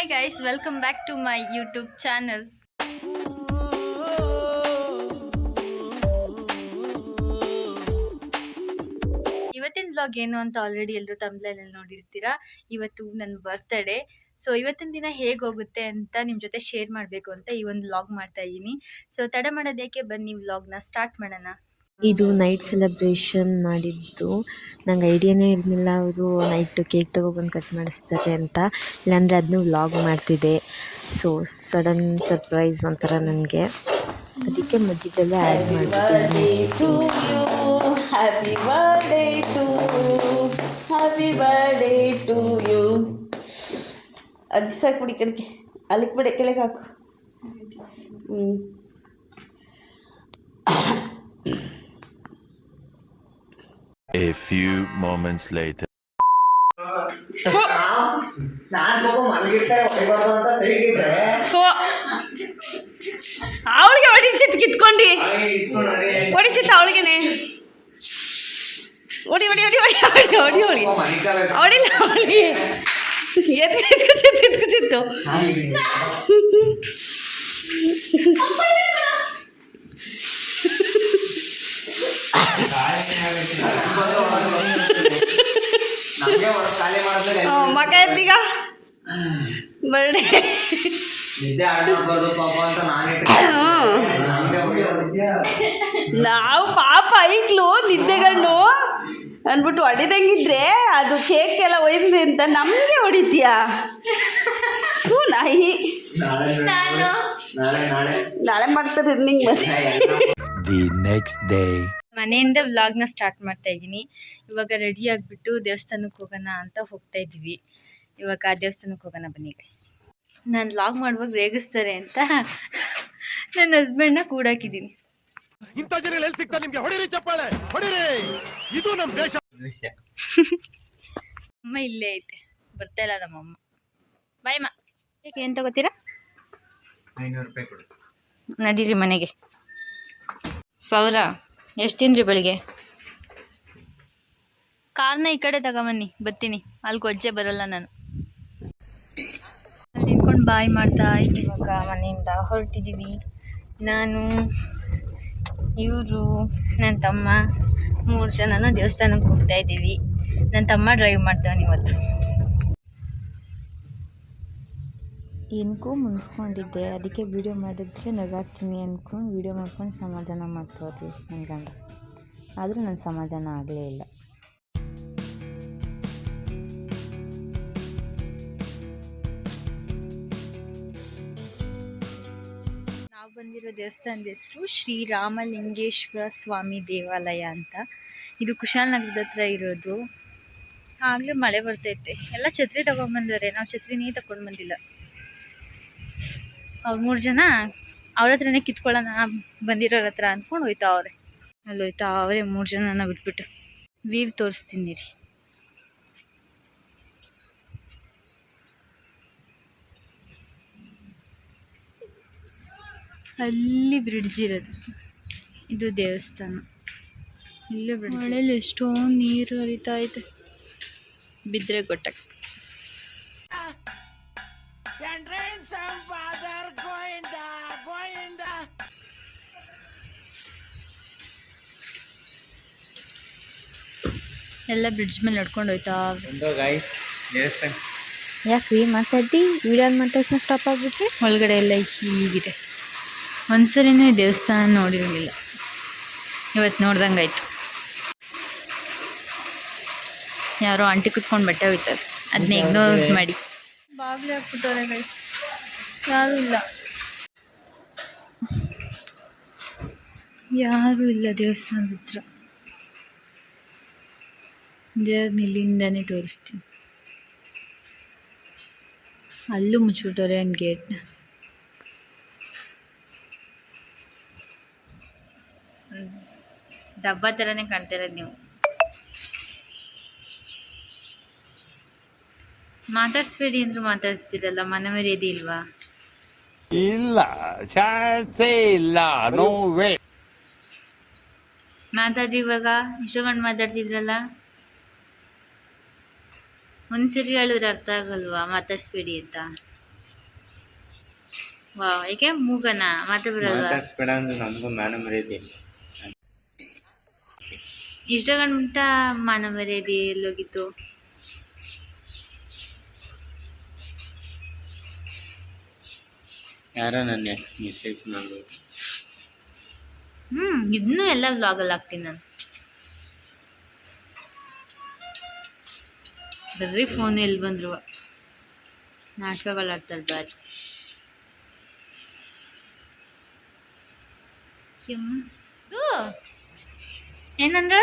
Hi guys welcome back to my YouTube channel ಇವತ್ತಿನ blog ಏನು ಅಂತ ಆಲ್ರೆಡಿ ಎಲ್ಲರೂ ತಮ್ಲಲ್ಲಿ ನೋಡಿರ್ತೀರಾ? ಇವತ್ತು ನನ್ನ ಬರ್ತ್ಡೇ ಸೊ ಇವತ್ತಿನ ದಿನ ಹೇಗೆ ಹೋಗುತ್ತೆ ಅಂತ ನಿಮ್ಮ ಜೊತೆ ಶೇರ್ ಮಾಡಬೇಕು ಅಂತ ಈ ಒಂದು ವ್ಲಾಗ್ ಮಾಡ್ತಾ ಇದ್ದೀನಿ. ಸೊ ತಡ ಮಾಡೋದೇಕೆ ಬನ್ನಿ ವ್ಲಾಗ್ನ ಸ್ಟಾರ್ಟ್ ಮಾಡೋಣ. ಇದು ನೈಟ್ ಸೆಲೆಬ್ರೇಷನ್ ಮಾಡಿದ್ದು. ನಂಗೆ ಐಡಿಯಾನೇ ಇರಲಿಲ್ಲ. ಅವರು ನೈಟ್ ಕೇಕ್ ತಗೊಬಂದು ಕಟ್ ಮಾಡಿಸ್ತಾರೆ ಅಂತ. ಇಲ್ಲಾಂದರೆ ಅದನ್ನು ವ್ಲಾಗ್ ಮಾಡ್ತಿದ್ದೆ. ಸೊ ಸಡನ್ ಸರ್ಪ್ರೈಸ್ ಒಂಥರ ನನಗೆ. ಅದಕ್ಕೆ ಮಧ್ಯದಲ್ಲೇ ಆ್ಯಡ್ ಮಾಡಿದ್ದೀನಿ happy birthday to happy birthday to you ಅದು ಸಾಕ್ಬಿಡಿ ಕಡೆಗೆ ಅಲ್ಲಿಗೆ ಬಿಡಿ ಕೆಳಗೆ ಹಾಕು. ಹ್ಞೂ A few moments later. ನಾನ್ ಪಾಪ ಮಲಗಿರ್ತಾರೆ ಹೊಡಿಬಾರ್ದು ಅಂತ ಸೈಡ್ಗಿಟ್ರೆ ಅವಳಿಗೆ ಹೊಡಿಸಿತ್ ಕಿತ್ಕೊಂಡು ಹೊಡಿಸಿತ್ ಅವಳಿಗೆನೆ ಹೊಡಿ ಹೊಡಿ ಹೊಡಿ ಹೊಡಿ ಹೊಡಿ ಹೊಡಿ ಹೊಡಿ ಅವಳಿಲ್ಲ ಅವಳಿಗೆ ಎತ್ಕು ಎತ್ಕುಚಿತ್ತು ಎತ್ಕುಚಿತ್ತು Thank ಮಗ ಎದ್ದೀಗ ಬರ್ಡೇ ನಾವು ಪಾಪ ಐಕ್ಲು ನಿದ್ದೆಗಣ್ಣು ಅಂದ್ಬಿಟ್ಟು ಹೊಡಿದಂಗಿದ್ರೆ ಅದು ಕೇಕ್ ಎಲ್ಲ ಒಯ್ದಿದೆ ಅಂತ ನಮಗೆ ಹೊಡಿತೀಯಾ? ಹ್ಞೂ ನಾಯಿ. ನಾಳೆ ಮಾಡ್ತಾರೆ ನಿಂಗೆ ಮತ್ತೆ. ದಿ ನೆಕ್ಸ್ಟ್ ಡೇ ಮನೆಯಿಂದ ವ್ಲಾಗ್ನ ಸ್ಟಾರ್ಟ್ ಮಾಡ್ತಾ ಇದ್ದೀನಿ. ಇವಾಗ ರೆಡಿ ಆಗಿಬಿಟ್ಟು ದೇವಸ್ಥಾನಕ್ಕೆ ಹೋಗೋಣ ಅಂತ ಹೋಗ್ತಾ ಇದ್ವಿ ಇವಾಗ ಆ ದೇವಸ್ಥಾನಕ್ಕೆ ಹೋಗೋಣ ಬನ್ನಿ ಗೈಸ್ ನಾನು ವ್ಲಾಗ್ ಮಾಡುವಾಗ ರೇಗಿಸ್ತಾರೆ ಅಂತ ನನ್ನ ಹಸ್ಬೆಂಡ್ನ ಕೂಡಾಕಿದ್ದೀನಿ ಇಂಥ ಜನ ಎಲ್ಲಿ ಸಿಗ್ತಾರೆ ನಿಮಗೆ? ಹೊಡಿರಿ ಚಪ್ಪಾಳೆ ಹೊಡಿರಿ! ಇದು ನಮ್ಮ ದೇಶ. ವಿಷಯ. ಅಮ್ಮ ಇಲ್ಲೇ ಐತೆ. ಬರ್ತಾ ಇಲ್ಲ ನಮ್ಮಮ್ಮ. ಬಾಯ್ ಮಾ. ಏಕೆ ಏನು ತಗೋತೀರಾ ಐನೂರು ರೂಪಾಯಿ ಕೊಡು. ನಡೀರಿ ಮನೆಗೆ. ಸಾವಿರ ಎಷ್ಟು ತಿಂದ್ರಿ ಬೆಳಿಗ್ಗೆ? ಕಾರ್ನ ಈ ಕಡೆ ತಗೊಂಬನ್ನಿ ಬರ್ತೀನಿ. ಅಲ್ಲಿ ಗೊಜ್ಜೆ ಬರಲ್ಲ ನಾನು. ಅಲ್ಲಿ ನಿಂತ್ಕೊಂಡು ಬಾಯ್ ಮಾಡ್ತಾ ಇವಾಗ ಮನೆಯಿಂದ ಹೊರಟಿದ್ದೀವಿ ನಾನು ಇವರು ನನ್ನ ತಮ್ಮ ಮೂರು ಜನನೂ ದೇವಸ್ಥಾನಕ್ಕೆ ಹೋಗ್ತಾ ಇದ್ದೀವಿ. ನನ್ನ ತಮ್ಮ ಡ್ರೈವ್ ಮಾಡ್ತಾನೆ ಇವತ್ತು. ಏನಕ್ಕೂ ಮುನ್ಸ್ಕೊಂಡಿದ್ದೆ. ಅದಕ್ಕೆ ವೀಡಿಯೋ ಮಾಡಿದ್ರೆ ನಗಾಡ್ತೀನಿ ಅಂದ್ಕೊಂಡು ವೀಡಿಯೋ ಮಾಡ್ಕೊಂಡು ಸಮಾಧಾನ ಮಾಡ್ತವ್ರಿ ನನ್ನ ಗಂಡ ಆದರೂ ನನ್ನ ಸಮಾಧಾನ ಆಗಲೇ ಇಲ್ಲ. ನಾವು ಬಂದಿರೋ ದೇವಸ್ಥಾನದ ಹೆಸರು ಶ್ರೀರಾಮಲಿಂಗೇಶ್ವರ ಸ್ವಾಮಿ ದೇವಾಲಯ ಅಂತ. ಇದು ಕುಶಾಲನಗರದ ಹತ್ರ ಇರೋದು. ಆಗಲೇ ಮಳೆ ಬರ್ತೈತೆ. ಎಲ್ಲ ಛತ್ರಿ ತಗೊಂಡ್ಬಂದಾರೆ ನಾವು ಛತ್ರಿನೇ ತಗೊಂಡು ಬಂದಿಲ್ಲ. ಅವ್ರು ಮೂರು ಜನ ಅವ್ರ ಹತ್ರನೇ ಕಿತ್ಕೊಳ್ಳೋಣ ಬಂದಿರೋರ ಹತ್ರ ಅಂದ್ಕೊಂಡು ಹೋಯ್ತಾ ಅವ್ರೆ. ಅಲ್ಲಿ ಹೋಯ್ತಾ ಅವರೇ ಮೂರು ಜನನ ಬಿಟ್ಬಿಟ್ಟು. ವೀವ್ ತೋರಿಸ್ತೀನಿ ರೀ ಅಲ್ಲಿ ಬ್ರಿಡ್ಜ್ ಇರೋದು. ಇದು ದೇವಸ್ಥಾನ. ಇಲ್ಲೇ ಬ್ರಿಡ್ಜ್. ಮಳೆಯಲ್ಲಿ ಎಷ್ಟೊಂದು ನೀರು ಹರಿತಾ ಐತೆ ಬಿದ್ದರೆ ಗೊತ್ತಾಗ ಎಲ್ಲ ಬ್ರಿಡ್ಜ್ ಮೇಲೆ ನಡ್ಕೊಂಡು ಹೋಯ್ತಾ. ಯಾಕ್ರಿ ಒಂದು ದೇವಸ್ಥಾನ. ಯಾಕ್ರೀ ಮಾತಾಡಿ ವಿಡಿಯೋ ಮಾಡಿದ ತಕ್ಷಣ ಸ್ಟಾಪ್ ಆಗಿಬಿಟ್ರೆ? ಒಳಗಡೆ ಎಲ್ಲ ಹೀಗಿದೆ. ಒಂದ್ಸಲಿನೂ ಈ ದೇವಸ್ಥಾನ ನೋಡಿರಲಿಲ್ಲ. ಇವತ್ತು ನೋಡ್ದಂಗಾಯ್ತು ಯಾರೋ ಆಂಟಿ ಕುತ್ಕೊಂಡು ಬಟ್ಟೆ ಹೋಗ್ತಾರೆ ಅದನ್ನ ಇಗ್ನೋರ್ ಮಾಡಿ. ಬಾಗ್ಲೇ ಹಾಕ್ಬಿಟ್ಟವ್ರೆ ಗೈಸ್ ಯಾರೂ ಇಲ್ಲ. ಯಾರೂ ಇಲ್ಲ ದೇವಸ್ಥಾನದ ಹತ್ರ. ದೇವ್ರನ್ನ ಇಲ್ಲಿಂದನೇ ತೋರಿಸ್ತೀನಿ. ಅಲ್ಲೂ ಮುಚ್ಚಿಬಿಟ್ಟವ್ರೆ ಒಂದು ಗೇಟ್ನ ಡಬ್ಬ ಥರನೇ ಕಾಣ್ತಾ ಇರೋದು ನೀವು. ಮಾತಾಡಿಸ್ಬೇಡಿ ಅಂದ್ರೂ ಮಾತಾಡಿಸ್ತೀರಲ್ಲ ಮನೆ ಮರ್ಯಾದೆ ಇಲ್ವಾ? ಇಲ್ಲ ಚಾನ್ಸೇ ಇಲ್ಲ ನೋ ವೇ ಮಾತಾಡ್ರಿ ಇವಾಗ ಇಷ್ಟೊಂದು ಮಾತಾಡ್ತಿದ್ರಲ್ಲ? ಒಂದ್ಸರಿ ಹೇಳಿದ್ರೆ ಅರ್ಥ ಆಗಲ್ವಾ? ಮಾತಾಡಿಸ್ಬೇಡಿ ಅಂತ ವಾ ಏಕೆ ಮೂಗನ? ಮಾತು ಬರಲ್ವಾ ಮಾತಾಡ್ಸ್ಬೇಡ ಅಂದ್ರೆ ಮ್ಯಾನ ಮರ್ಯಾದೆ ಇಷ್ಟ ಗಂಟ ಮಾನ ಮರ್ಯಾದೆ ಎಲ್ಲೋಗಿತ್ತು ಯಾರೋ ನನ್ನ ಎಕ್ಸ್ ಮೆಸೇಜ್ ಹ್ಮ್ ಇದನ್ನೂ ಎಲ್ಲ ವ್ಲಾಗಲ್ಲಿ ಹಾಕ್ತೀನಿ ನಾನು. ಬರ್ರಿ ಫೋನ್ ಎಲ್ಲಿ ಬಂದ್ರು. ನಾಟಕಗಳು ಆಡ್ತಾರೆ ಬಾರಿ. ಕೆಮ್ಮು. ಏನಂದ್ರ?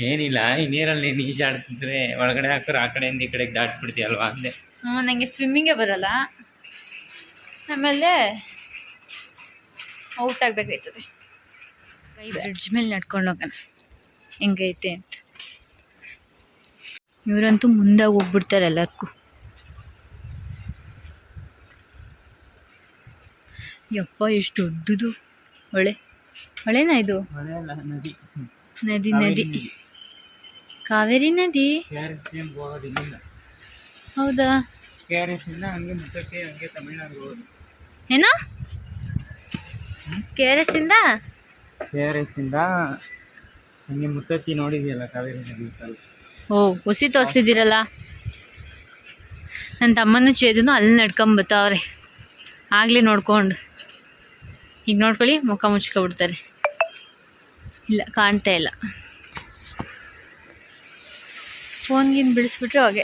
ಏನಿಲ್ಲ ಈ ನೀರಲ್ಲಿ ಈಜಾಡ್ತಿದ್ರೆ ಒಳಗಡೆ ಹಾಕ್ತಾರೆ ಆ ಕಡೆಯಿಂದ ಈ ಕಡೆಗೆ ದಾಟ್ಬಿಡ್ತೀಯಲ್ವಾ ಅಂದೆ. ಹ್ಞೂ ನನಗೆ ಸ್ವಿಮ್ಮಿಂಗೇ ಬರಲ್ಲ. ಆಮೇಲೆ ಔಟ್ ಆಗಬೇಕಾಯ್ತದೆ. ಬ್ರಿಡ್ಜ್ ಮೇಲೆ ನಡ್ಕೊಂಡು ಹೋಗೋಣ. ಹೆಂಗೈತೆ ಅಂತ. ಇವರಂತೂ ಮುಂದೆ ಹೋಗ್ಬಿಡ್ತಾರೆ ಎಲ್ಲಕ್ಕೂ ಯಪ್ಪ ಎಷ್ಟು ದೊಡ್ಡದು. ಹೊಳೆ. ಹೊಳೆನಾ ಇದು? ನದಿ. ನದಿ ನದಿ. ಕಾವೇರಿ ನದಿ? ಹೌದಾ? ಏನೋ ಕೆ ಆರ್ ಎಸ್ ಇಂದ ಕೆ ಆರ್ ಎಸ್ ಇಂದ? ಹಂಗೆ ಮುತ್ತತ್ತಿ ನೋಡಿದ್ಯಲ್ಲ ಕಾವೇರಿ ನದಿ ಓ, ಹುಸಿ ತೋರಿಸಿದ್ದೀರಲ್ಲ? ನನ್ನ ತಮ್ಮನೂ ಚೇದನು ಅಲ್ಲಿ ನಡ್ಕೊಂಬತ್ತವ್ರೆ ಆಗಲೇ ನೋಡ್ಕೊಂಡು. ಈಗ ನೋಡ್ಕೊಳ್ಳಿ, ಮುಖ ಮುಚ್ಕೊಬಿಡ್ತಾರೆ ಇಲ್ಲ, ಕಾಣ್ತಾ ಇಲ್ಲ. ಫೋನ್ಗಿನ್ ಬಿಡಿಸ್ಬಿಟ್ರೆ ಹಾಗೆ.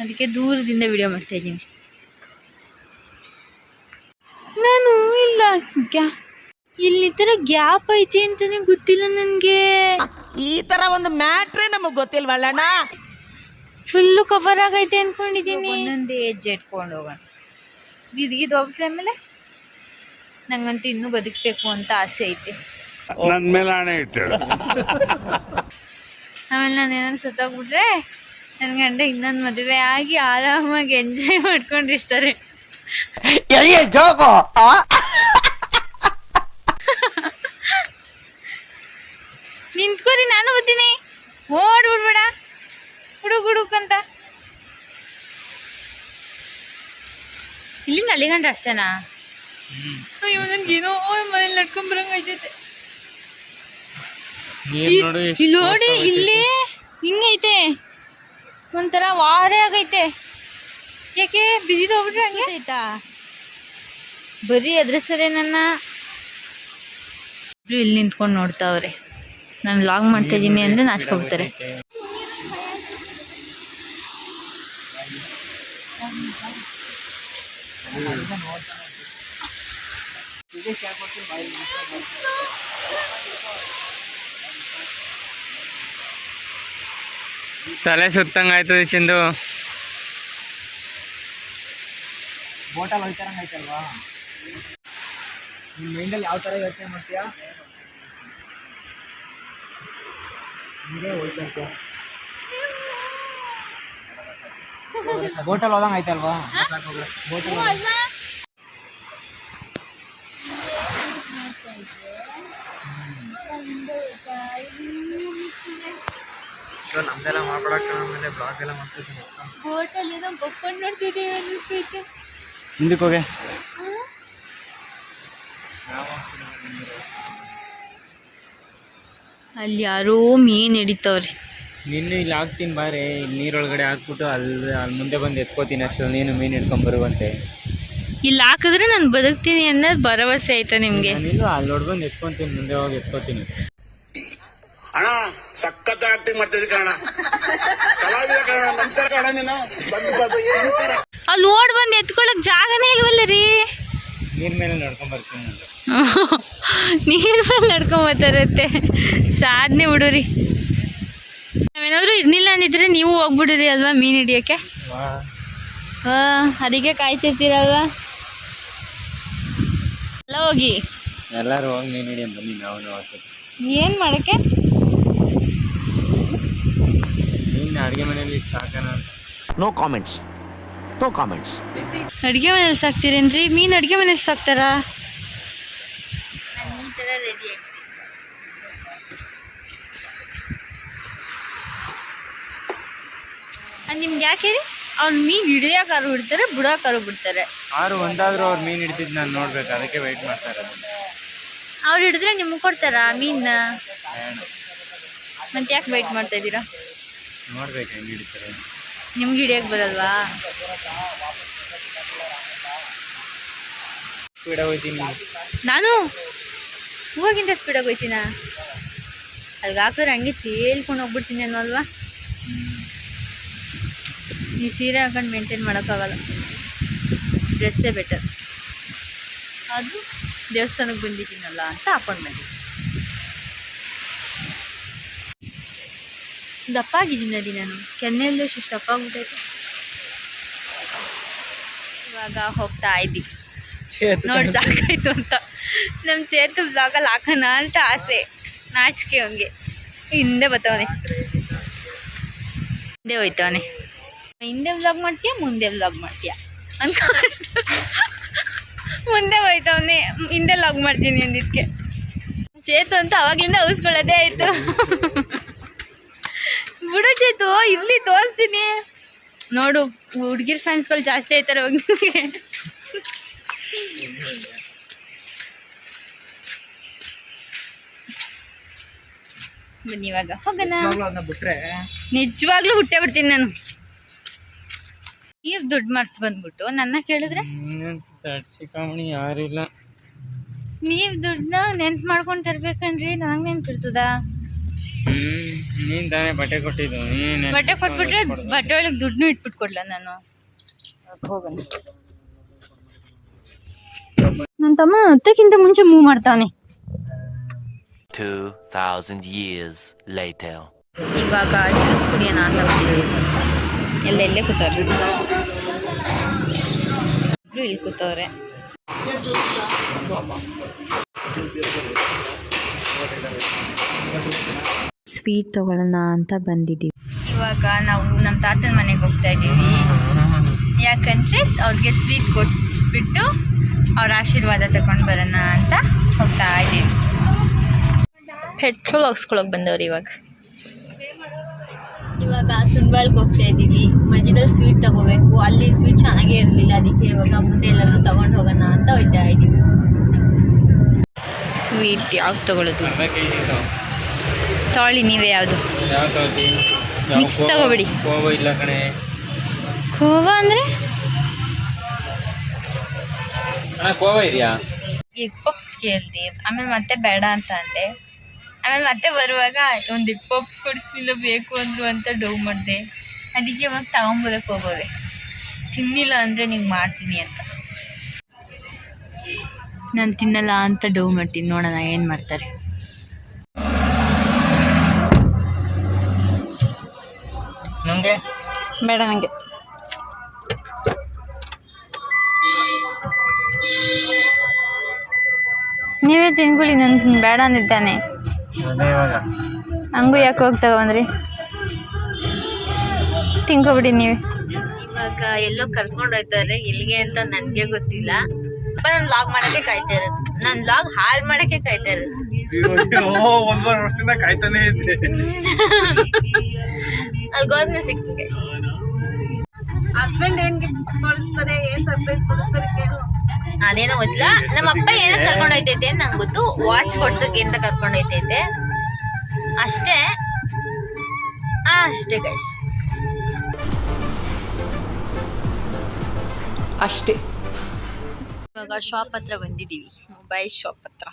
ಅದಕ್ಕೆ ದೂರದಿಂದ ವಿಡಿಯೋ ಮಾಡ್ತಾ ಇದ್ದೀನಿ. ನಾನು ಇಲ್ಲ, ಗ್ಯಾ ಇಲ್ಲಿ ಥರ ಗ್ಯಾಪ್ ಐತಿ ಅಂತಲೇ ಗೊತ್ತಿಲ್ಲ ನನಗೆ. ಈ ತರ ಒಂದು ಮ್ಯಾಟ್ರೇ ನಮಗ್ ಗೊತ್ತಿಲ್ವಲ್ಲಣ್ಣ ಫುಲ್ಲು ಕವರ್ ಆಗೈತೆ ಅನ್ಕೊಂಡಿದ್ದೀನಿ ಒಂದೊಂದೇ ಹೆಜ್ಜೆ ಇಟ್ಕೊಂಡು ಹೋಗೋಣ. ಹೋಗ್ಬಿಟ್ರೆ ಆಮೇಲೆ? ನಂಗಂತೂ ಇನ್ನೂ ಬದುಕಬೇಕು ಅಂತ ಆಸೆ ಐತೆ. ನನ್ ಮೇಲೆ ಹಣೆ ಇಟ್ಟಳು ಆಮೇಲೆ ನಾನು ಏನಾದ್ರು ಸತ್ತೋಗ್ಬಿಟ್ರೆ ನನ್ನ ಗಂಡ ಇನ್ನೊಂದು ಮದುವೆ ಆಗಿ ಆರಾಮಾಗಿ ಎಂಜಾಯ್ ಮಾಡ್ಕೊಂಡಿರ್ತಾರೆ. ನಿಂತ್ಕೋರಿ ಓಡ್ ಬಿಡ್ಬೇಡ ಹುಡುಕ್ ಹುಡುಕ್ ಅಂತ ಇಲ್ಲಿಂದ ಅಲ್ಲಿಗಂಟ ಅಷ್ಟೇನಾ? ಅಯ್ಯೋ ನನ್ಗೆ ಏನೋ ಮನೇಲಿ ನಡ್ಕೊಂಡ್ ನೋಡು ಇಲ್ಲಿ ನೋಡಿ ಇಲ್ಲಿ ಹಿಂಗೈತೆ. ಒಂಥರ ವಾರೆ ಆಗೈತೆ. ಯಾಕೆ? ಬಿಸಿದು ಹೋಗ್ಬಿಟ್ರೆ ಹಂಗೆ? ಆಯ್ತಾ ಬರೀ ಅದ್ರ ಸರಿ ನನ್ನ. ಇಲ್ಲಿ ನಿಂತ್ಕೊಂಡು ನೋಡ್ತಾವ್ರೆ. ನಾನು ಲಾಗ್ ಮಾಡ್ತಾ ಇದ್ದೀನಿ ಅಂದರೆ ನಾಚ್ಕೊಬಿಡ್ತಾರೆ. ತಲೆ ಸುತ್ತಂಗೆ ಆಯ್ತದೆ ಚಂದು. ಬೋಟಲ್ ಹೋಯ್ತಾರಂಗೆ ಆಯ್ತಲ್ವಾ? ನಿಮ್ಮ ಮೈಂಡಲ್ಲಿ ಯಾವ ತರ ಯೋಚನೆ ಮಾಡ್ತೀಯಾ? ಹಿಂಗೆ ಹೋಯ್ತಂತೆ ಬೋಟಲ್ ಹೋದಂಗ್ ಆಯ್ತಲ್ವಾ ಬೋಟಲ್ ನಮ್ದೆಲ್ಲ ಮಾಡ್ಕೊಳಕ್ಕೆ ಆಮೇಲೆ ಬ್ಲಾಗ್ ಎಲ್ಲ ಮಾಡ್ತಿದ್ದೀನಿ ಬೋಟಲ್ ಏನೋ ಬಕ್ಕೊಂಡು ನೋಡ್ತಿದ್ದೀವಿ ಹಿಂದಕ್ಕೆ ಹೋಗೆ ಅಲ್ಲಿ ಯಾರೋ ಮೀನು ಹಿಡಿತಾವ್ರಿ. ನಿನ್ನ ಇಲ್ಲಿ ಹಾಕ್ತೀನಿ ಬಾರೆ ಇಲ್ಲಿ ನೀರೊಳಗಡೆ ಹಾಕ್ಬಿಟ್ಟು ಅಲ್ಲಿ ಅಲ್ಲಿ ಮುಂದೆ ಬಂದು ಎತ್ಕೋತೀನಿ ಅಷ್ಟು ನೀನು ಮೀನು ಹಿಡ್ಕೊಂಡ್ ಬರುವಂತೆ. ಇಲ್ಲಿ ಹಾಕಿದ್ರೆ ನಾನು ಬದುಕ್ತೀನಿ ಅನ್ನೋದು ಭರವಸೆ ಆಯ್ತಾ ನಿಮಗೆ. ನಾನಿಲ್ಲ ಅಲ್ಲಿ ನೋಡ್ಬಂದು ಎತ್ಕೊಂತೀನಿ ಮುಂದೆ ಹೋಗಿ ಎತ್ಕೋತೀನಿ. ಅಣ್ಣ ಸಖತ್ ಆಕ್ಟಿಂಗ್ ಮಾಡ್ತಿದ್ದೆ ಕಣ ಕಲಾವಿದ ಕಣ ನಮಸ್ಕಾರ ಕಣ ನೀನು. ಬಂದು ಬಂದು ನಮಸ್ಕಾರ? ಅಲ್ಲಿ ಓಡ್ ಬಂದು ಎತ್ಕೊಳಕ್ ಜಾಗನೇ ಇಲ್ವಲ್ಲ ರೀ? ನೀರ್ ಮೇಲೆ ನೋಡ್ಕೊಂಡ್ ಬರ್ತೀನಿ ನಾನು. ನೀರ್ ಮೇಲೆ ನಡ್ಕೊಂಬತ್ತಾರತ್ತೆ ಸಾಧನೆ ಬಿಡುರಿ. ನಾವೇನಾದ್ರೂ ಇರ್ಲಿಲ್ಲ ಅಂದಿದ್ರೆ ನೀವು ಹೋಗ್ಬಿಡ್ರಿ ಅಲ್ವಾ ಮೀನು ಹಿಡಿಯೋಕ್ಕೆ? ಹಾಂ ಅದಕ್ಕೆ ಕಾಯ್ತಿರ್ತೀರಲ್ವಾ? ಎಲ್ಲ ಹೋಗಿ. ಎಲ್ಲರೂ ಹೋಗಿ ಮೀನು ಹಿಡಿಯೋ ಬನ್ನಿ ನಾವು ಏನು ಮಾಡೋಕ್ಕೆ? ಮೀನು ಅಡುಗೆ ಮನೆಯಲ್ಲಿ ಸಾಕಣ ನೋ ಕಾಮೆಂಟ್ಸ್ ನೋ ಕಾಮೆಂಟ್ಸ್ ಅಡುಗೆ ಮನೇಲಿ ಸಾಕ್ತೀರೇನ್ರಿ? ಮೀನು ಅಡುಗೆ ಮನೇಲಿ ಸಾಕ್ತಾರಾ? ಈ ಥರ ರೆಡಿ ನಿಮ್ಗೆ ಯಾಕೆ ಹೇಳಿ? ಅವ್ರು ಮೀನು ಹಿಡಿಯೋಕಾರು ಬಿಡ್ತಾರೆ ಬಿಡೋಕಾರು ಬಿಡ್ತಾರೆ. ಆರು ಒಂದಾದ್ರೂ ಅವ್ರು ಮೀನು ಹಿಡ್ತಿದ್ದು ನಾನು ನೋಡ್ಬೇಕು ಅದಕ್ಕೆ ವೆಯ್ಟ್ ಮಾಡ್ತಾ ಇರೋದು. ಅವ್ರು ಹಿಡಿದ್ರೆ ನಿಮ್ಗೆ ಕೊಡ್ತಾರಾ ಮೀನ್? ಬೇಡ ಮತ್ತೆ ಯಾಕೆ ವೆಯ್ಟ್ ಮಾಡ್ತಾ ಇದ್ದೀರಾ? ನೋಡ್ಬೇಕು ಹೆಂಗೆ ಹಿಡಿತಾರೆ ನಿಮ್ಗೆ ಹಿಡಿಯೋಕೆ ಬರಲ್ವಾ? ಸ್ಪೀಡಾಗಿ ಹೋಗ್ತೀನಿ ನಾನು. ಹೂವಾಗಿಂದ ಸ್ಪೀಡಾಗಿ ಹೋಯ್ತೀನ? ಅಲ್ಲಿಗೆ ಹಾಕಿದ್ರೆ ಹಂಗೆ ತೇಲ್ಕೊಂಡು ಹೋಗ್ಬಿಡ್ತೀನಿ ಅನ್ನೋ ಅಲ್ವಾ ಈ ಸೀರೆ ಹಾಕೊಂಡು ಮೇಂಟೈನ್ ಮಾಡೋಕ್ಕಾಗಲ್ಲ. ಡ್ರೆಸ್ಸೇ ಬೆಟರ್ ಅದು ದೇವಸ್ಥಾನಕ್ಕೆ ಬಂದಿದ್ದೀನಲ್ಲ ಅಂತ ಹಾಕೊಂಡು ಬಂದೆ ದಪ್ಪ ಆಗಿದ್ದೀನಿ ಅದಿ ನಾನು. ಕೆನ್ನೆಯಲ್ಲೂ ಎಷ್ಟು ದಪ್ಪ ಆಗ್ಬಿಟ್ಟೈತೆ ಇವಾಗ ಹೋಗ್ತಾ ಇದ್ದೀವಿ ನೋಡಿ ಸಾಕಾಯ್ತು ಅಂತ. ನಮ್ಮ ಚೇತು ಬ್ಲಾಗಲ್ಲಿ ಹಾಕೋಣ ಅಂತ ಆಸೆ. ನಾಚಿಕೆ ಅವನಿಗೆ ಹಿಂದೆ ಬತ್ತವನೆ. ಹಿಂದೆ ಹೋಯ್ತವನೆ. ಹಿಂದೆ ವ್ಲಾಗ್ ಮಾಡ್ತೀಯಾ ಮುಂದೆ ವ್ಲಾಗ್ ಮಾಡ್ತೀಯ? ಅನ್ಕೊಂಡು. ಮುಂದೆ ಹೋಯ್ತವನೇ ಹಿಂದೆ ವ್ಲಾಗ್ ಮಾಡ್ತೀನಿ ಅಂದಿದ್ಕೆ. ಚೇತು ಅಂತ ಅವಾಗಿಂದ ಉಳಿಸ್ಕೊಳ್ಳೋದೇ ಆಯಿತು. ಬಿಡು ಚೇತು ಇರ್ಲಿ ತೋರಿಸ್ತೀನಿ. ನೋಡು ಹುಡುಗಿರ್ ಫ್ಯಾನ್ಸ್ಗಳು ಜಾಸ್ತಿ ಆಯ್ತಾರೆ ಅವಾಗ ನಿಮಗೆ ಬನ್ನಿ ಇವಾಗ ಹೋಗೋಣ. ನಿಜವಾಗ್ಲೂ ಹುಟ್ಟೆ ಬಿಡ್ತೀನಿ ನಾನು. ನೀವು ದುಡ್ಡು ಮರ್ತು ಬಂದ್ಬಿಟ್ಟು ನನ್ನ ಕೇಳಿದ್ರೆ? ತಡ್ಸಿಕಾಮಣಿ ಯಾರು ಇಲ್ಲ. ನೀವು ದುಡ್ಡನ್ನ ನೆನ್ಪು ಮಾಡ್ಕೊಂಡು ತರ್ಬೇಕನ್ರಿ ನನಗೆ ನೆನ್ಪಿರ್ತದ ನೀನ್ ತಾನೇ ಬಟ್ಟೆ ಕೊಟ್ಟಿದ್ದು ನೀನ್ ಬಟ್ಟೆ ಕೊಟ್ಬಿಟ್ರೆ ಬಟ್ಟೆ ಒಳಗೆ ದುಡ್ಡು ಇಟ್ಬಿಟ್ಟು ಕೊಡ್ಲ ನಾನು ಹೋಗೋಣ. ನನ್ನ ತಮ್ಮ ಅತ್ತಕ್ಕಿಂತ ಮುಂಚೆ ಮೂವ್ ಮಾಡ್ತಾವನೆ. 2,000 years later. ಇವಾಗ ಜ್ಯೂಸ್ ಕುಡಿಯೋಣ ಅಂತ ಎಲ್ಲ ಎಲ್ಲೇ ಕೂತವ್ರೆ ಇಬ್ರು ಇಲ್ಲಿ ಕೂತವ್ರೆ. ಸ್ವೀಟ್ ತಗೊಳ್ಳೋಣ ಅಂತ ಬಂದಿದ್ದೀವಿ. ಇವಾಗ ನಾವು ನಮ್ಮ ತಾತನ ಮನೆಗೆ ಹೋಗ್ತಾ ಇದ್ದೀವಿ. ಯಾಕಂದ್ರೆ ಅವ್ರಿಗೆ ಸ್ವೀಟ್ ಕೊಡಿಸ್ಬಿಟ್ಟು ಅವ್ರ ಆಶೀರ್ವಾದ ತಗೊಂಡು ಬರೋಣ ಅಂತ ಹೋಗ್ತಾ ಇದ್ದೀವಿ. ಪೆಟ್ರೋಲ್ ಹಾಕ್ಸ್ಕೊಳಕ್ಕೆ ಬಂದವ್ರು ಇವಾಗ. ಇವಾಗ ಸುನ್ಬಾಳ್ಗೆ ಹೋಗ್ತಾ ಇದ್ದೀವಿ. ಮಧ್ಯದಲ್ಲಿ ಸ್ವೀಟ್ ತಗೋಬೇಕು. ಅಲ್ಲಿ ಸ್ವೀಟ್ ಚೆನ್ನಾಗೇ ಇರಲಿಲ್ಲ. ಅದಕ್ಕೆ ಇವಾಗ ಮುಂದೆ ಎಲ್ಲಾದರೂ ತಗೊಂಡು ಹೋಗೋಣ ಅಂತ ಹೋಗ್ತಾ ಇದ್ದೀವಿ. ಸ್ವೀಟ್ ಯಾವ್ದು ತಗೊಳ್ಳೋದು ತಾಳಿ ನೀವೇ ಯಾವುದು? ಮಿಕ್ಸ್ ತಗೋಬೇಡಿ. Mix ಇಲ್ಲ ಕಣೆ. ಖೋವಾ ಅಂದರೆ? ಅಣ್ಣ ಕೋವ ಇದೆಯಾ? ಎಗ್ ಪಪ್ಸ್ ಕೇಳಿದೆ. ಆಮೇಲೆ ಮತ್ತೆ ಬೇಡ ಅಂತ ಅಂದೆ. ಆಮೇಲೆ ಮತ್ತೆ ಬರುವಾಗ ಒಂದು ಎಗ್ ಪಪ್ಸ್ ಕೊಡಿಸ್ಲಿಲ್ಲ ಬೇಕು ಅಂದರು ಅಂತ ಡೌ ಮಾಡಿದೆ. ಅದಕ್ಕೆ ಇವಾಗ ತಗೊಂಬರಕ್ಕೆ ಹೋಗೋದೆ ತಿನ್ನಿಲ್ಲ ಅಂದರೆ ನಿಂಗೆ ಮಾಡ್ತೀನಿ ಅಂತ. ನಾನು ತಿನ್ನಲ್ಲ ಅಂತ ಡೌ ಮಾಡ್ತೀನಿ. ನೋಡೋಣ ಏನು ಮಾಡ್ತಾರೆ. ಬೇಡ ನನಗೆ ನೀವೇ ತಿನ್ಕೊಳ್ಳಿ ನಾನು ಬೇಡ ಅಂದಿದ್ದಾನೆ. ಅದೇ ಇವಾಗ ಹಂಗೂ ಯಾಕೆ ಹೋಗಿ ತಗೊಂಡ್ರಿ? ತಿನ್ಕೊಬಿಡಿ ನೀವು. ಇವಾಗ ಎಲ್ಲೋ ಕರ್ಕೊಂಡು ಹೋಯ್ತಾರೆ ಎಲ್ಲಿಗೆ ಅಂತ ನನಗೆ ಗೊತ್ತಿಲ್ಲ. ನಾನು ಲಾಗ್ ಮಾಡಕ್ಕೆ ಕಾಯ್ತಾ ಇರೋದು. ನಾನು ಲಾಗ್ ಹಾಳು ಮಾಡೋಕ್ಕೆ ಕಾಯ್ತಾ ಇರೋದು. ಒಂದೂವರೆ ವರ್ಷದಿಂದ ಕಾಯ್ತಾನೆ ಇದ್ದೆ. ಅಲ್ಲಿ ಹೋದ್ಮೇಲೆ ಗೈಸ್ ಹಸ್ಬೆಂಡ್ ಏನ್ ಗಿಫ್ಟ್ ಕಳಿಸ್ತಾರೆ ಏನ್ ಸರ್ಪ್ರೈಸ್ ಕಳಿಸ್ತಾರೆ ಕೇಳು. ಅದೇನೋ ಗೊತ್ತಿಲ್ಲ ನಮ್ಮ ಅಪ್ಪ ಏನಕ್ಕೆ ಕರ್ಕೊಂಡು ಹೋಯ್ತೈತೆ ಅಂತ ನಂಗೆ ಗೊತ್ತು. ವಾಚ್ ಕೊಡ್ಸಕ್ಕೆ ಅಂತ ಕರ್ಕೊಂಡು ಹೋಯ್ತೈತೆ? ಅಷ್ಟೇ. ಆ, ಅಷ್ಟೇ ಗೈಸ್ ಅಷ್ಟೇ. ಇವಾಗ ಶಾಪ್ ಹತ್ರ ಬಂದಿದ್ದೀವಿ. ಮೊಬೈಲ್ ಶಾಪ್ ಹತ್ರ.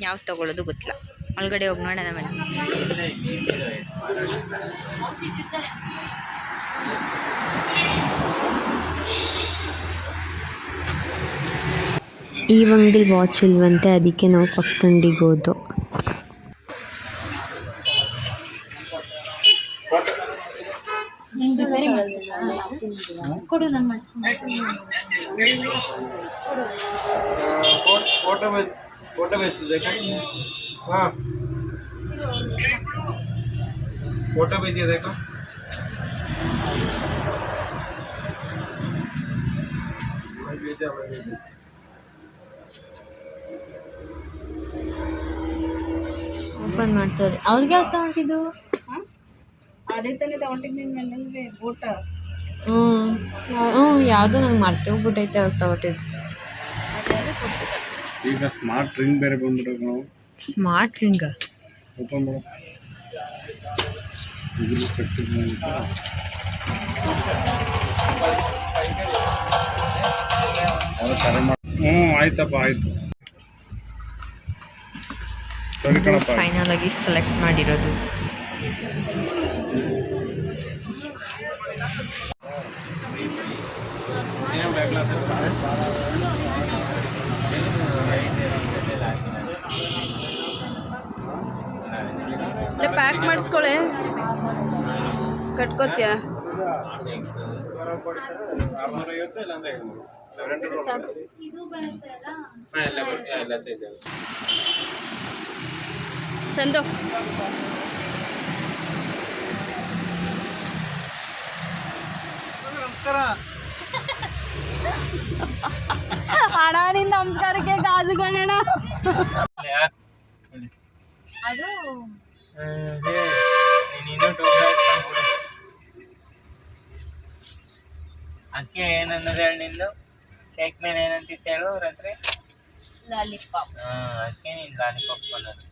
ಯಾವ್ದು ತಗೊಳ್ಳೋದು ಗೊತ್ತಿಲ್ಲ. ಒಳಗಡೆ ಹೋಗಿ ನೋಡೋಣ ಬನ್ನಿ. ಈ ಅಂಗಡಿಲಿ ವಾಚ್ ಇಲ್ವಂತೆ ಅದಕ್ಕೆ ನಾವು ಪಕ್ಕದಂಡಿಗೆ ಹೋದೋ ಕೊಡು ನಾನು ಫೋಟೋ ಬೇಕಿದೆ ಓಪನ್ ಮಾಡ್ತಾರೆ. ಅವ್ರಿಗೆ ಯಾವ್ದು ತಗೊಂಡಿದ್ದು? ಅದೇ ತಾನೇ ತಗೊಂಡಿದ್ದೀನಿ ನನಗೆ ಊಟ. ಹ್ಞೂ. ಹ್ಞೂ ಯಾವುದೋ ನಂಗೆ ಮರ್ತೇ ಹೋಗ್ಬಿಟ್ಟೈತೆ ಅವ್ರು ತಗೊಟ್ಟಿದ್ದು ಈಗ ಸ್ಮಾರ್ಟ್ ರಿಂಗ್ ಬೇರೆ ಬಂದ್ಬಿಟ್ಟು ನಾವು. ಸ್ಮಾರ್ಟ್ ರಿಂಗ್ ಓಪನ್ ಮಾಡೋ. ಇದು ಕಟ್ಟಿದ್ದು ಕರೆ ಮಾಡಿ ಹ್ಞೂ ಆಯ್ತಪ್ಪ ಆಯ್ತು. ಫೈನಲ್ ಆಗಿ ಸೆಲೆಕ್ಟ್ ಮಾಡಿರೋದು. ಪ್ಯಾಕ್ ಮಾಡಿಸ್ಕೊಳೆ. ಕಟ್ಕೋತ್ಯಾ? ಚಂದು. ಅಣ್ಣ ನಿನ್ನ ನಮಸ್ಕಾರಕ್ಕೆ ಗಾಜುಗಳಣ್ಣ ಅದು ಏನನ್ನೋದು ಹೇಳಿ ನಿಂದು? ಕೇಕ್ ಮೇಲೆ ಏನಂತಿತ್ತು ಹೇಳು ರಾತ್ರಿ? ಲಾಲಿಪಾಪ್. ಹಾಂ ಅದಕ್ಕೆ ನೀನು ಲಾಲಿಪಾಪ್ ಅನ್ನೋದು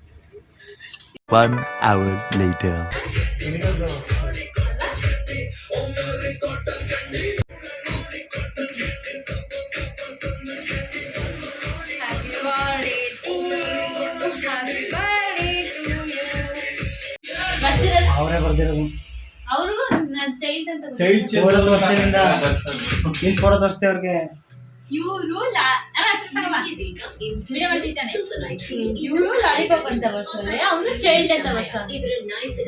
One hour later. ಅವರೇ ಬರ್ದಿರೋದು. ಅವ್ರಿಗೂ ಚೈಲ್ಡ್ ಅಂತ ಚೈಲ್ಡ್ ಚೈಲ್ಡ್ ಕೊಡೋದು ಅಷ್ಟೇ ಅವ್ರಿಗೆ? ಇವರು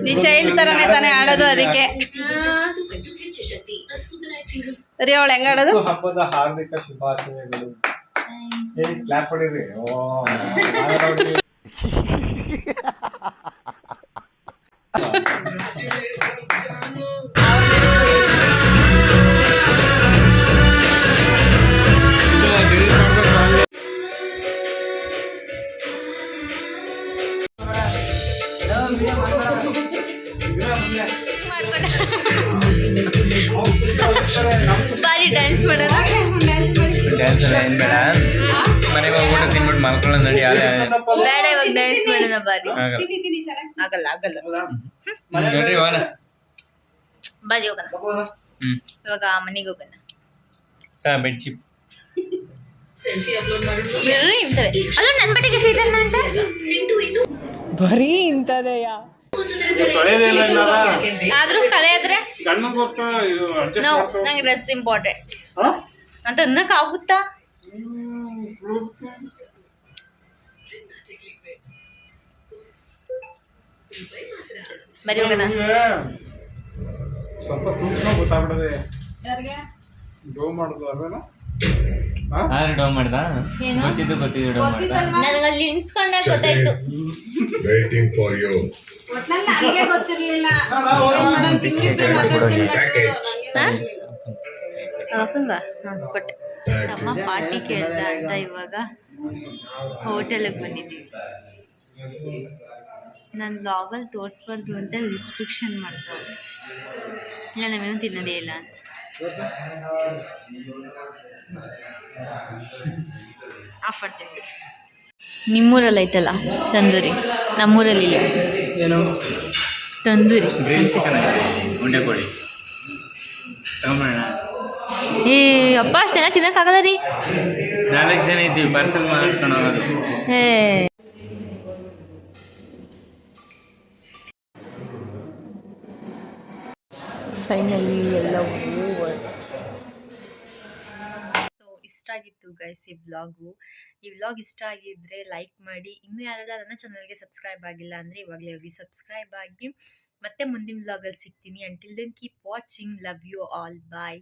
ನೀ ಚೈಲ್ಡ್ ತರನೇ ತಾನೇ ಆಡೋದು ಅದಕ್ಕೆ. ರೀ ಅವಳು ಹೆಂಗ್ ಆಡೋದು? ಹಬ್ಬದ ಹಾರ್ದಿಕ ಶುಭಾಶಯಗಳು. ಕ್ಲಾಪ್ ಹೊಡಿರಿ ಓ ಡ್ಯಾನ್ಸ್ ಮಾಡೋಣ ಬಾರಿ ಆಗಲ್ಲ. ಆಗಲ್ಲ ಆಗಲ್ಲ. ನೋಡ್ರಿ ಹೋಗೋಣ. ಬಾರಿ ಹೋಗೋಣ. ಹ್ಞೂ ಇವಾಗ ಮನೆಗೆ ಹೋಗೋಣ. ಬೆಡ್ಶೀಟ್ ಬೇರೆ ಇಂಥವೇ. ಅಲ್ಲ ನನ್ನ ಬಟ್ಟೆಗೆ ಸೀಟನ್ನ ಅಂತ? ಆದ್ರೂ ಕಲೆ ಆದ್ರೆ ಗಂಡನಿಗೋಸ್ಕರ ಇದು ಅಡ್ಜಸ್ಟ್ ನಾವು ನಂಗೆ ಡ್ರೆಸ್ ಇಂಪಾರ್ಟೆಂಟ್ ಅಂತ ಅನ್ನಕ್ ಆಗುತ್ತಾ ಬರೀ ಹೋಗೋಣ. ಸ್ವಲ್ಪ ಸೂಕ್ಷ್ಮ ಗೊತ್ತಾಗ್ಬಿಡದೆ. ಡೋ ಮಾಡುದು ಅದೇನಾ ಆದ್ರೆ ಡೌ ಮಾಡ್ದ. ಏನು? ಗೊತ್ತಿದ್ದು ಗೊತ್ತಿದ್ದು ಡೌ ಮಾಡ್ದ. ನನಗೆ ಅಲ್ಲಿ ನಿನ್ಸ್ಕೊಂಡಾಗ ಗೊತ್ತಾಯ್ತು. ಹಾಂ ಕೊಟ್ಟೆ. ತಮ್ಮ ಪಾರ್ಟಿ ಕೇಳ್ತಾ ಅಂತ ಇವಾಗ ಹೋಟೆಲಿಗೆ ಬಂದಿದ್ದೀವಿ. ನಾನು ಬ್ಲಾಗಲ್ಲಿ ತೋರಿಸ್ಬಾರ್ದು ಅಂತ ರಿಸ್ಟ್ರಿಕ್ಷನ್ ಮಾಡ್ತಾರೆ ಇಲ್ಲ ನಾವೇನು ತಿನ್ನೋದೇ ಇಲ್ಲ ಅಂತ. ಆಫ್ ಮಾಡ್ತೇವೆ ನಿಮ್ಮೂರಲ್ಲಿ ಐತಲ್ಲ ತಂದೂರಿ? ನಮ್ಮೂರಲ್ಲಿ ಇಲ್ಲ. ಏನು? ತಂದೂರಿ. ಏ ಅಪ್ಪ ಅಷ್ಟೆಲ್ಲ ತಿನ್ನಕ್ಕಾಗಲ್ಲ ರೀ. ನಾಲ್ಕು ಜನ ಇದ್ದೀವಿ ಪಾರ್ಸಲ್ ಮಾಡ್ಕೊಂಡು ಹೋಗೋದು. ಏ. ಫೈನಲಿ ಎಲ್ಲವೂ ಸೊ ಇಷ್ಟ ಆಗಿತ್ತು ಗೈಸ್ ಈ ವ್ಲಾಗು ಈ ವ್ಲಾಗ್ ಇಷ್ಟ ಆಗಿದ್ರೆ ಲೈಕ್ ಮಾಡಿ. ಇನ್ನು ಯಾರೆಲ್ಲ ನನ್ನ ಚಾನಲ್ಗೆ ಸಬ್ಸ್ಕ್ರೈಬ್ ಆಗಿಲ್ಲ ಅಂದರೆ ಇವಾಗಲೇ ಹೋಗಿ ಸಬ್ಸ್ಕ್ರೈಬ್ ಆಗಿ. ಮತ್ತೆ ಮುಂದಿನ ವ್ಲಾಗಲ್ಲಿ ಸಿಗ್ತೀನಿ. Until then keep watching love you all bye